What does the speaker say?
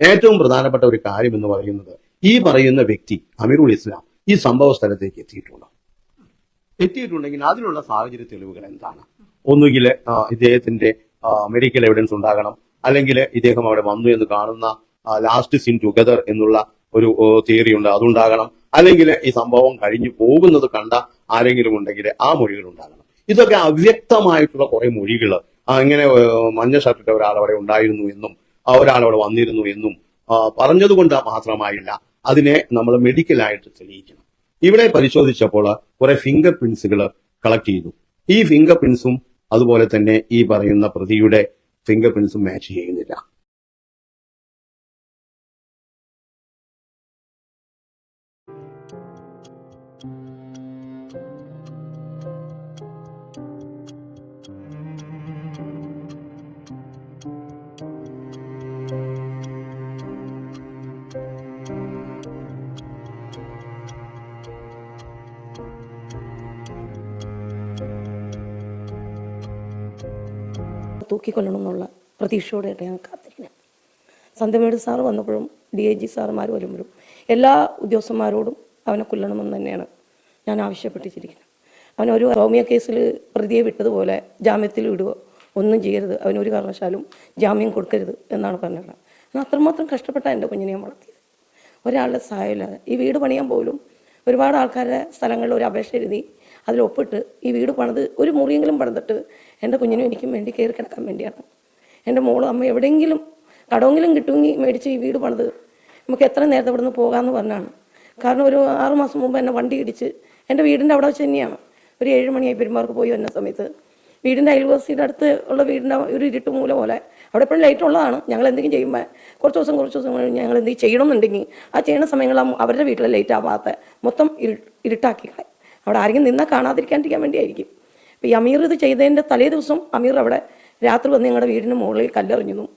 ഏറ്റവും പ്രധാനപ്പെട്ട ഒരു കാര്യം എന്ന് പറയുന്നത് ഈ പറയുന്ന വ്യക്തി അമീറുൽ ഇസ്ലാം ഈ സംഭവ സ്ഥലത്തേക്ക് എത്തിയിട്ടുണ്ട്. എത്തിയിട്ടുണ്ടെങ്കിൽ അതിനുള്ള സാഹചര്യ തെളിവുകൾ എന്താണ്? ഒന്നുകിൽ ഇദ്ദേഹത്തിന്റെ മെഡിക്കൽ എവിഡൻസ് ഉണ്ടാകണം. അല്ലെങ്കിൽ ഇദ്ദേഹം അവിടെ വന്നു എന്ന് കാണുന്ന ലാസ്റ്റ് സിൻ ടുഗദർ എന്നുള്ള ഒരു തിയറി ഉണ്ട് അതുണ്ടാകണം. അല്ലെങ്കിൽ ഈ സംഭവം കഴിഞ്ഞു പോകുന്നത് കണ്ട ആരെങ്കിലും ഉണ്ടെങ്കിൽ ആ മൊഴികൾ ഉണ്ടാകണം. ഇതൊക്കെ അവ്യക്തമായിട്ടുള്ള കുറെ മൊഴികൾ ഇങ്ങനെ മഞ്ഞ ഷർട്ടിട്ട ഒരാൾ അവിടെ ഉണ്ടായിരുന്നു എന്നും ഒരാൾ വന്നിരുന്നു എന്നും പറഞ്ഞതുകൊണ്ട് മാത്രമായില്ല. അതിനെ നമ്മൾ മെഡിക്കലായിട്ട് തെളിയിക്കണം. ഇവിടെ പരിശോധിച്ചപ്പോൾ കുറെ ഫിംഗർ പ്രിന്റ്സുകൾ കളക്ട് ചെയ്തു. ഈ ഫിംഗർ പ്രിന്റ്സും അതുപോലെ തന്നെ ഈ പറയുന്ന പ്രതിയുടെ ഫിംഗർ പ്രിന്റ്സും മാച്ച് ചെയ്യുന്നില്ല. തൂക്കിക്കൊല്ലണം എന്നുള്ള ഞാൻ കാത്തിരിക്കുന്നത്. സന്ധ്യമേട് സാറ് വന്നപ്പോഴും ഡി ഐ ജി സാറുമാർ വരുമ്പോഴും എല്ലാ ഉദ്യോഗസ്ഥന്മാരോടും അവനെ കൊല്ലണമെന്ന് തന്നെയാണ് ഞാൻ ആവശ്യപ്പെട്ടിരിക്കുന്നത്. അവൻ ഒരു റോമിയോ കേസിൽ പ്രതിയെ വിട്ടതുപോലെ ജാമ്യത്തിൽ വിടുക ഒന്നും ചെയ്യരുത്. അവനൊരു കാരണവശാലും ജാമ്യം കൊടുക്കരുത് എന്നാണ് പറഞ്ഞത്. അത്രമാത്രം കഷ്ടപ്പെട്ടാണ് എന്റെ കുഞ്ഞിനെ വളർത്തിയത്. ഒരാളുടെ സഹായമില്ലാതെ ഈ വീട് പണിയാൻ പോലും ഒരുപാട് ആൾക്കാരുടെ സ്ഥലങ്ങളിൽ ഒരു അപേക്ഷ എഴുതി അതിൽ ഒപ്പിട്ട് ഈ വീട് പണിത് ഒരു മുറിയെങ്കിലും പണിതിട്ട് എന്റെ കുഞ്ഞിനും എനിക്കും വേണ്ടി കയറി കിടക്കാൻ വേണ്ടിയാണ്. എന്റെ മോളും അമ്മ എവിടെയെങ്കിലും കടമെങ്കിലും കിട്ടുമെങ്കിൽ മേടിച്ച് ഈ വീട് പണിത് നമുക്ക് എത്ര നേരത്തെ ഇവിടെ നിന്ന് പോകാമെന്ന് പറഞ്ഞാണ്. കാരണം ഒരു ആറുമാസം മുമ്പ് എന്നെ വണ്ടി ഇടിച്ച് എന്റെ വീടിന്റെ അവിടെ വെച്ച് തന്നെയാണ്. ഒരു ഏഴ് മണിയായി പെരുമാർക്ക് പോയി വന്ന സമയത്ത്. വീടിന്റെ അയൽവാസിയുടെ അടുത്ത് ഉള്ള വീടിന്റെ ഒരു ഇരുട്ട് മൂല പോലെ. അവിടെ എപ്പോഴും ലൈറ്റ് ഉള്ളതാണ്. ഞങ്ങൾ എന്തെങ്കിലും ചെയ്യുമ്പോൾ കുറച്ച് ദിവസം കുറച്ച് ദിവസം കഴിഞ്ഞ് ഞങ്ങൾ എന്തെങ്കിലും ചെയ്യണമെന്നുണ്ടെങ്കിൽ ആ ചെയ്യുന്ന സമയങ്ങളിൽ അവരുടെ വീട്ടിലെ ലൈറ്റ് ആവാത്ത മൊത്തം ഇരു ഇരുട്ടാക്കി കളയും. അവിടെ ആരെങ്കിലും നിന്നാൽ കാണാതിരിക്കാണ്ടിരിക്കാൻ വേണ്ടിയായിരിക്കും. അപ്പോൾ ഈ അമീർ ഇത് ചെയ്തതിന്റെ തലേ ദിവസം അമീർ അവിടെ രാത്രി വന്ന് ഞങ്ങളുടെ വീടിന് മുകളിൽ കല്ലെറിഞ്ഞതും